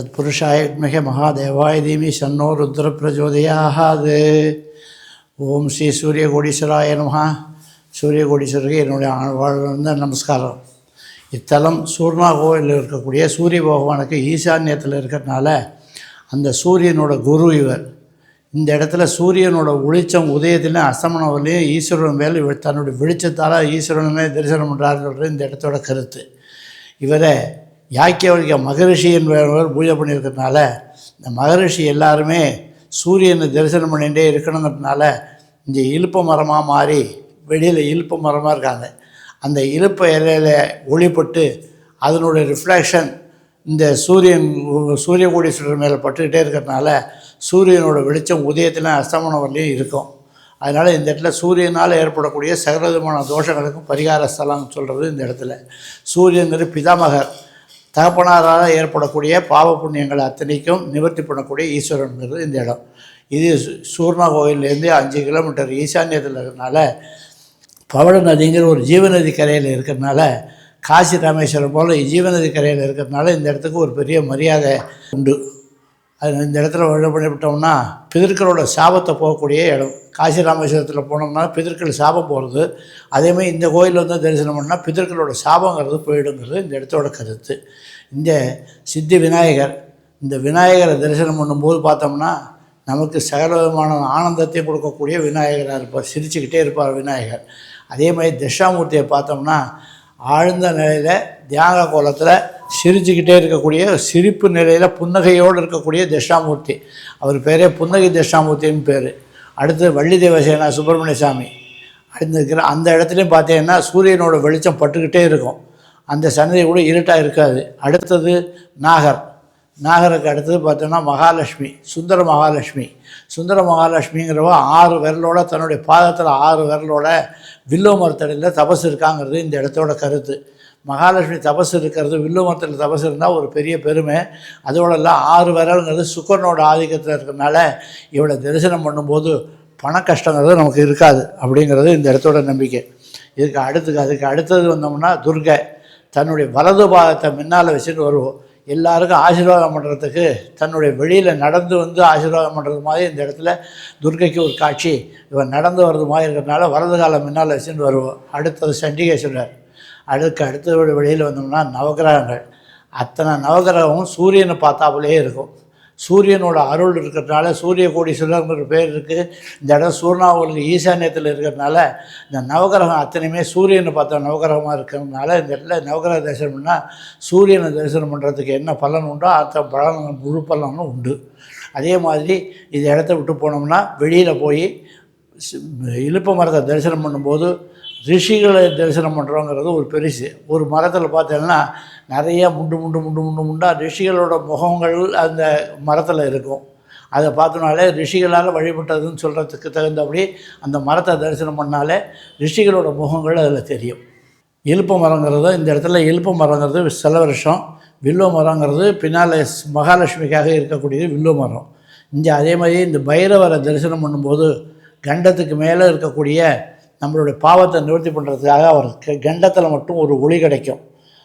தத்புருஷாயத்மிக மகாதேவாய தீமி சன்னோ ருத்ர பிரஜோதயாகாது ஓம் ஸ்ரீ சூரிய கோடீஸ்வராய நமஹா சூரிய கோடீஸ்வரருக்கு என்னுடைய வாழ்ந்த நமஸ்காரம். இத்தலம் சூர்ணா கோவிலில் இருக்கக்கூடிய சூரிய பகவானுக்கு ஈசான்யத்தில் இருக்கிறதுனால அந்த சூரியனோட குரு இவர். இந்த இடத்துல சூரியனோட ஒளிச்சம் உதயத்திலையும் அஸ்தமனம் வரலையும் ஈஸ்வரன் மேலே இவர் தன்னுடைய வெளிச்சத்தால் ஈஸ்வரனுமே தரிசனம் பண்ணுறாருன்றது இந்த இடத்தோட கருத்து. இவரை யாக்கியவழிக்க மகரிஷி என்பவர் பூஜை பண்ணியிருக்கிறதுனால இந்த மகரிஷி எல்லாருமே சூரியனை தரிசனம் பண்ணிகிட்டே இருக்கணுங்கிறதுனால இங்கே இழுப்ப மரமாக மாறி வெளியில் இழுப்பு மரமாக இருக்காங்க. அந்த இழுப்பு இலையில் ஒளிப்பட்டு அதனுடைய ரிஃப்ளெக்ஷன் இந்த சூரியன் சூரிய கோடீஸ்வரர் மேலே பட்டுக்கிட்டே இருக்கிறதுனால சூரியனோட வெளிச்சம் உதயத்தில் அஸ்தமனம் வரலையும் இருக்கும். அதனால் இந்த இடத்துல சூரியனால் ஏற்படக்கூடிய சகலவிதமான தோஷங்களுக்கும் பரிகார ஸ்தலம் சொல்கிறது இந்த இடத்துல. சூரியங்கிறது பிதாமகர். தகப்பனாரால் ஏற்படக்கூடிய பாவ புண்ணியங்கள் அத்தனைக்கும் நிவர்த்தி பண்ணக்கூடிய ஈஸ்வரனுங்கிறது இந்த இடம். இது சு- சூர்ணா கோயிலேருந்து அஞ்சு கிலோமீட்டர் ஈசான்யத்தில் இருக்கிறனால பவள நதிங்கிற ஒரு ஜீவநதி கரையில் இருக்கிறதுனால காசி ராமேஸ்வரம் போல் ஜீவநதி கரையில் இருக்கிறதுனால இந்த இடத்துக்கு ஒரு பெரிய மரியாதை உண்டு. அது இந்த இடத்துல வழி பண்ணிவிட்டோம்னா பிதர்களோட சாபத்தை போகக்கூடிய இடம். காசி ராமேஸ்வரத்தில் போனோம்னா பிதர்கள் சாபம் போகிறது அதேமாதிரி இந்த கோயிலில் வந்து தரிசனம் பண்ணால் பிதர்களோட சாபங்கிறது போயிடுங்கிறது இந்த இடத்தோட கருத்து. இந்த சித்தி விநாயகர் இந்த விநாயகரை தரிசனம் பண்ணும்போது பார்த்தோம்னா நமக்கு சகல விதமான ஆனந்தத்தை கொடுக்கக்கூடிய விநாயகராக இருப்பார். சிரிச்சுக்கிட்டே இருப்பார் விநாயகர். அதே மாதிரி தட்சாமூர்த்தியை பார்த்தோம்னா ஆழ்ந்த நிலையில் தியாக கோலத்தில் சிரிச்சுக்கிட்டே இருக்கக்கூடிய சிரிப்பு நிலையில் புன்னகையோடு இருக்கக்கூடிய தட்சாமூர்த்தி அவர் பேரே புன்னகை தட்சாமூர்த்தின்னு பேர். அடுத்து வள்ளி தேவசேனா சுப்பிரமணிய சாமி. அடுத்து இருக்கிற அந்த இடத்துலையும் பார்த்தீங்கன்னா சூரியனோட வெளிச்சம் பட்டுக்கிட்டே இருக்கும். அந்த சன்னதி கூட இருட்டாக இருக்காது. அடுத்தது நாகர். நாகருக்கு அடுத்தது பார்த்தோன்னா மகாலட்சுமி சுந்தர மகாலட்சுமி. சுந்தர மகாலட்சுமிங்கிறவ ஆறு விரலோட தன்னுடைய பாதத்தில் ஆறு விரலோட வில்லோ மரத்தடையில் தபசு இருக்காங்கிறது இந்த இடத்தோட கருத்து. மகாலட்சுமி தபசு இருக்கிறது வில்லோ தபஸ் தபசு இருந்தால் ஒரு பெரிய பெருமை. அதோட ஆறு விரல்ங்கிறது சுக்கரனோட ஆதிக்கத்தில் இருக்கிறனால இவளை தரிசனம் பண்ணும்போது பண கஷ்டங்கிறது நமக்கு இருக்காது அப்படிங்கிறது இந்த இடத்தோட நம்பிக்கை. இதுக்கு அடுத்துக்கு அதுக்கு அடுத்தது வந்தோம்னா துர்கை. தன்னுடைய வலது பாகத்தை முன்னால் வச்சுட்டு வருவோம். எல்லாருக்கும் ஆசீர்வாதம் பண்ணுறதுக்கு தன்னுடைய வெளியில் நடந்து வந்து ஆசீர்வாதம் பண்ணுறது மாதிரி இந்த இடத்துல துர்க்கைக்கு ஒரு காட்சி. இவன் நடந்து வர்றது மாதிரி இருக்கிறதுனால வலது காலம் முன்னால் வச்சுட்டு வருவோம். அடுத்தது சண்டிகேஸ்வரர். அடுக்கு அடுத்த வெளியில் வந்தோம்னா நவகிரகங்கள். அத்தனை நவகிரகமும் சூரியனை பார்த்தாப்புலே இருக்கும். சூரியனோட அருள் இருக்கிறதுனால சூரிய கோடீஸ்வரர்ங்கிற பேர் இருக்குது இந்த இடம் சூர்ணாவுக்கு ஈசான்யத்தில் இருக்கிறதுனால இந்த நவகிரகம் அத்தனையுமே சூரியனை பார்த்த நவகிரகமாக இருக்கிறதுனால இந்த இடத்துல நவகிரக தரிசனம் பண்ணால் சூரியனை தரிசனம் பண்ணுறதுக்கு என்ன பலன் உண்டோ அந்த பலன் முழு பலனும் உண்டு. அதே மாதிரி இந்த இடத்த விட்டு போனோம்னா வெளியில் போய் இழுப்ப மரத்தை தரிசனம் பண்ணும்போது ரிஷிகளை தரிசனம் பண்ணுறோங்கிறது ஒரு பெருசு. ஒரு மரத்தில் பார்த்தீங்கன்னா நிறைய முண்டு முண்டு முண்டு முண்டு முண்டா ரிஷிகளோட முகங்கள் அந்த மரத்தில் இருக்கும். அதை பார்த்தோனாலே ரிஷிகளால் வழிபட்டதுன்னு சொல்கிறதுக்கு தகுந்தபடி அந்த மரத்தை தரிசனம் பண்ணாலே ரிஷிகளோட முகங்கள் அதில் தெரியும். இலுப்ப மரங்கிறது இந்த இடத்துல இலுப்ப மரங்கிறது சில வருஷம். வில்லுவ மரங்கிறது பின்னால் மகாலட்சுமிக்காக இருக்கக்கூடியது வில்வ மரம். இங்கே அதே மாதிரி இந்த பைரவரை தரிசனம் பண்ணும்போது கண்டத்துக்கு மேலே இருக்கக்கூடிய நம்மளுடைய பாவத்தை நிவர்த்தி பண்ணுறதுக்காக அவர் க- கண்டத்தில் மட்டும் ஒரு ஒளி கிடைக்கும்.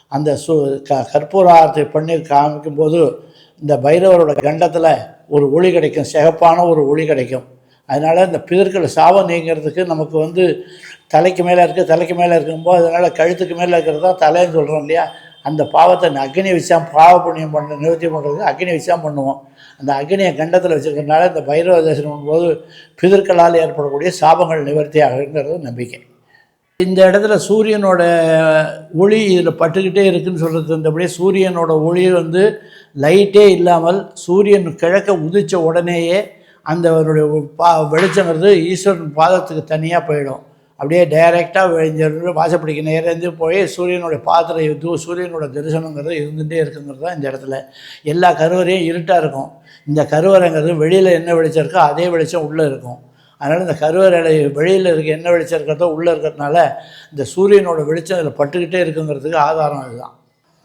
அந்த சு க கற்பூர ஆரத்தை பண்ணி காமிக்கும்போது இந்த பைரவரோட கண்டத்தில் ஒரு ஒளி கிடைக்கும். சிகப்பான ஒரு ஒளி கிடைக்கும். அதனால் இந்த பிதர்கள் சாபம் நீங்கிறதுக்கு நமக்கு வந்து தலைக்கு மேலே இருக்குது தலைக்கு மேலே இருக்கும்போது அதனால் கழுத்துக்கு மேலே இருக்கிறது தான் தலைன்னு சொல்கிறோம் இல்லையா? அந்த பாவத்தை அக்னி வச்சா பாவ புண்ணியம் பண்ண நிவர்த்தி பண்ணுறதுக்கு அக்னி வச்சா பண்ணுவோம். அந்த அக்னியை கண்டத்தில் வச்சுருக்கறனால இந்த பைரவ தரிசனம் பண்ணும்போது பிதர்களால் ஏற்படக்கூடிய சாபங்கள் நிவர்த்தி ஆகுங்கிறது நம்பிக்கை. இந்த இடத்துல சூரியனோட ஒளி இதில் பட்டுக்கிட்டே இருக்குன்னு சொல்கிறது இருந்தபடியே சூரியனோட ஒளி வந்து லைட்டே இல்லாமல் சூரியன் கிழக்க உதித்த உடனேயே அந்த அவருடைய பா வெளிச்சங்கிறது ஈஸ்வரன் பாதத்துக்கு தனியாக போயிடும். அப்படியே டைரெக்டாக இங்கே வாசப்படிக்கு நேரேந்து போய் சூரியனுடைய பாத்திரம் இது சூரியனோட தரிசனங்கிறது இருந்துகிட்டே இருக்குங்கிறது தான் இந்த இடத்துல. எல்லா கருவறையும் இருட்டாக இருக்கும். இந்த கருவறைங்கிறது வெளியில் என்ன வெளிச்சம் இருக்கோ அதே வெளிச்சம் உள்ளே இருக்கும். அதனால் இந்த கருவறை வெளியில் இருக்க என்ன வெளிச்சம் இருக்கிறதோ உள்ளே இருக்கிறதுனால இந்த சூரியனோட வெளிச்சம் அதில் பட்டுக்கிட்டே இருக்குங்கிறதுக்கு ஆதாரம் அதுதான்.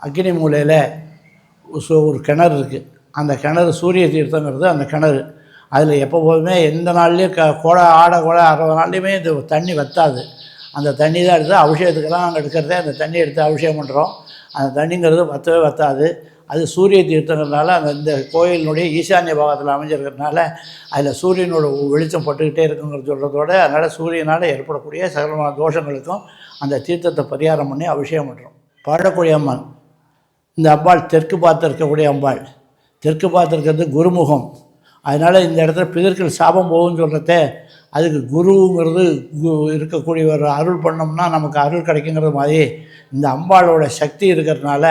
அக்னி மூலையில் ஒரு கிணறு இருக்குது அந்த கிணறு சூரிய தீர்த்தங்கிறது அந்த கிணறு. அதில் எப்போதுமே எந்த நாள்லேயும் க கோடை ஆடை கோடை அறுபது நாள்லையுமே இந்த தண்ணி வற்றாது அந்த தண்ணி தான் எடுத்து அபிஷேகத்துக்கெல்லாம் நாங்கள் எடுக்கிறதே அந்த தண்ணி எடுத்து அபிஷேகம் பண்ணுறோம் அந்த தண்ணிங்கிறது வற்றவே வற்றாது அது சூரிய தீர்த்தங்கிறதுனால அந்த இந்த கோயிலினுடைய ஈசான்ய பாகத்தில் அமைஞ்சிருக்கிறதுனால அதில் சூரியனோட வெளிச்சம் பட்டுக்கிட்டே இருக்குங்கிறது சொல்கிறதோட அதனால் சூரியனால் ஏற்படக்கூடிய சகலமான தோஷங்களுக்கும் அந்த தீர்த்தத்தை பரிகாரம் பண்ணி அபிஷேகம் பண்ணுறோம் பாடக்கூடிய அம்மன் இந்த அம்பாள் தெற்கு பார்த்து இருக்கக்கூடிய அம்பாள். தெற்கு பார்த்து இருக்கிறது குருமுகம். அதனால் இந்த இடத்துல பிதர்கள் சாபம் போகும்னு சொல்கிறத அதுக்கு குருங்கிறது கு இருக்கக்கூடிய ஒரு அருள் பண்ணோம்னா நமக்கு அருள் கிடைக்குங்கிறது மாதிரி இந்த அம்பாளோட சக்தி இருக்கிறதுனால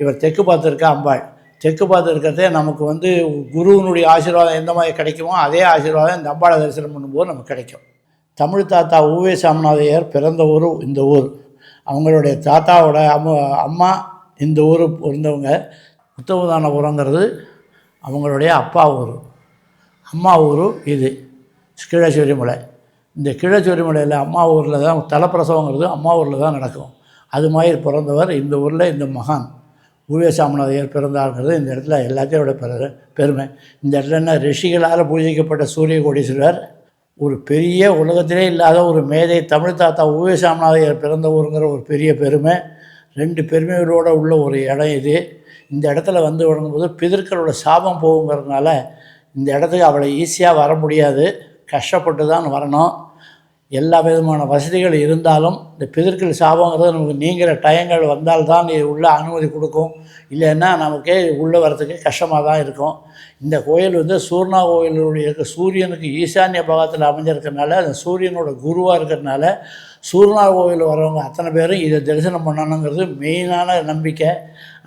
இவர் தெற்கு பார்த்துருக்க அம்பாள். தெற்கு பார்த்து இருக்கிறதே நமக்கு வந்து குருவினுடைய ஆசீர்வாதம் எந்த மாதிரி கிடைக்குமோ அதே ஆசீர்வாதம் இந்த அம்பாளை தரிசனம் பண்ணும்போது நமக்கு கிடைக்கும். தமிழ் தாத்தா ஊவே சாமிநாதையர் பிறந்த ஊர் இந்த ஊர். அவங்களுடைய தாத்தாவோட அம்மா அம்மா இந்த ஊர் இருந்தவங்க உத்தமதானபுரங்கிறது அவங்களுடைய அப்பா ஊர். அம்மா ஊர் இது. கீழச்சேரி மலை. இந்த கீழச்சேரி மலையில் அம்மா ஊரில் தான் தலைப்பிரசவங்கிறது அம்மா ஊரில் தான் நடக்கும். அது மாதிரி பிறந்தவர் இந்த ஊரில் இந்த மகான். ஊவே சாமிநாதையர் பிறந்தாருங்கிறது இந்த இடத்துல எல்லாத்தையோட பெரு பெருமை. இந்த இடத்துல என்ன ரிஷிகளால் பூஜிக்கப்பட்ட சூரிய கோடீஸ்வரர் ஒரு பெரிய உலகத்திலே இல்லாத ஒரு மேதை தமிழ் தாத்தா ஊவே சாமிநாதையர் பிறந்த ஊருங்கிற ஒரு பெரிய பெருமை. ரெண்டு பெருமைகளோடு உள்ள ஒரு இடம் இது. இந்த இடத்துல வந்து வழங்கும்போது பிதர்களோட சாபம் போகுங்கிறதுனால இந்த இடத்துக்கு அவ்வளோ ஈஸியாக வர முடியாது. கஷ்டப்பட்டு தான் வரணும். எல்லா விதமான வசதிகள் இருந்தாலும் இந்த பிதற்கள் சாபங்கிறது நமக்கு நீங்கிற டயங்கள் வந்தால்தான் இது உள்ள அனுமதி கொடுக்கும். இல்லைன்னா நமக்கே உள்ளே வரத்துக்கு கஷ்டமாக தான் இருக்கும். இந்த கோயில் வந்து சூர்ணா கோயிலுடைய இருக்க சூரியனுக்கு ஈசான்ய பாகத்தில் அமைஞ்சிருக்கிறதுனால அந்த சூரியனோட குருவாக இருக்கிறதுனால சூர்ணா கோயில் வரவங்க அத்தனை பேரும் இதை தரிசனம் பண்ணணுங்கிறது மெயினான நம்பிக்கை.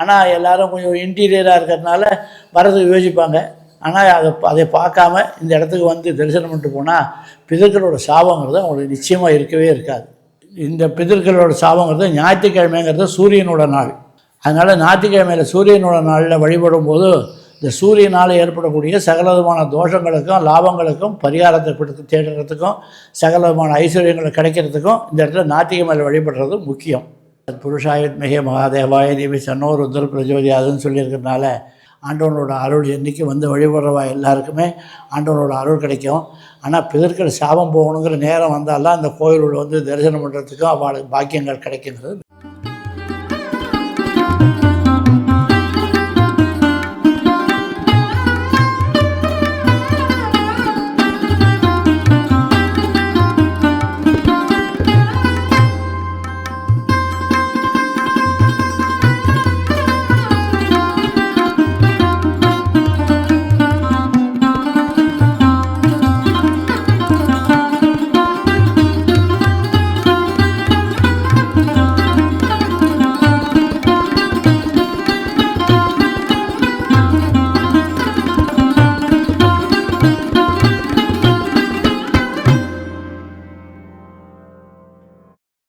ஆனால் எல்லோரும் கொஞ்சம் இன்டீரியராக இருக்கிறதுனால வரதுக்கு யோசிப்பாங்க. ஆனால் அதை அதை பார்க்காம இந்த இடத்துக்கு வந்து தரிசனம் பண்ணிட்டு போனால் பிதர்களோட சாபங்கிறது அவங்களுக்கு நிச்சயமாக இருக்கவே இருக்காது. இந்த பிதர்களோட சாபங்கிறது ஞாயிற்றுக்கிழமைங்கிறது சூரியனோட நாள். அதனால் ஞாயிற்றுக்கிழமையில் சூரியனோட நாளில் வழிபடும் போது இந்த சூரியனால் ஏற்படக்கூடிய சகலவிதமான தோஷங்களுக்கும் லாபங்களுக்கும் பரிகாரத்தை கொடுத்து தேடுறதுக்கும் சகலவிதமான ஐஸ்வர்யங்களை கிடைக்கிறதுக்கும் இந்த இடத்துல ஞாயிற்றுக்கிழமையில் வழிபடுறது முக்கியம். புருஷாயுத்மிகே மகாதேவாய தேவி சன்னோர் உத்தர பிரஜோதி அதுன்னு சொல்லியிருக்கிறதுனால ஆண்டவனோட அருள் என்றைக்கு வந்து வழிபடுறவா எல்லாருக்குமே ஆண்டவனோட அருள் கிடைக்கும். ஆனால் பிதற்கள் சாபம் போகணுங்கிற நேரம் வந்தால்தான் அந்த கோயிலுள்ள வந்து தரிசனம் பண்ணுறதுக்கும் அவளுக்கு பாக்கியங்கள் கிடைக்குங்கிறது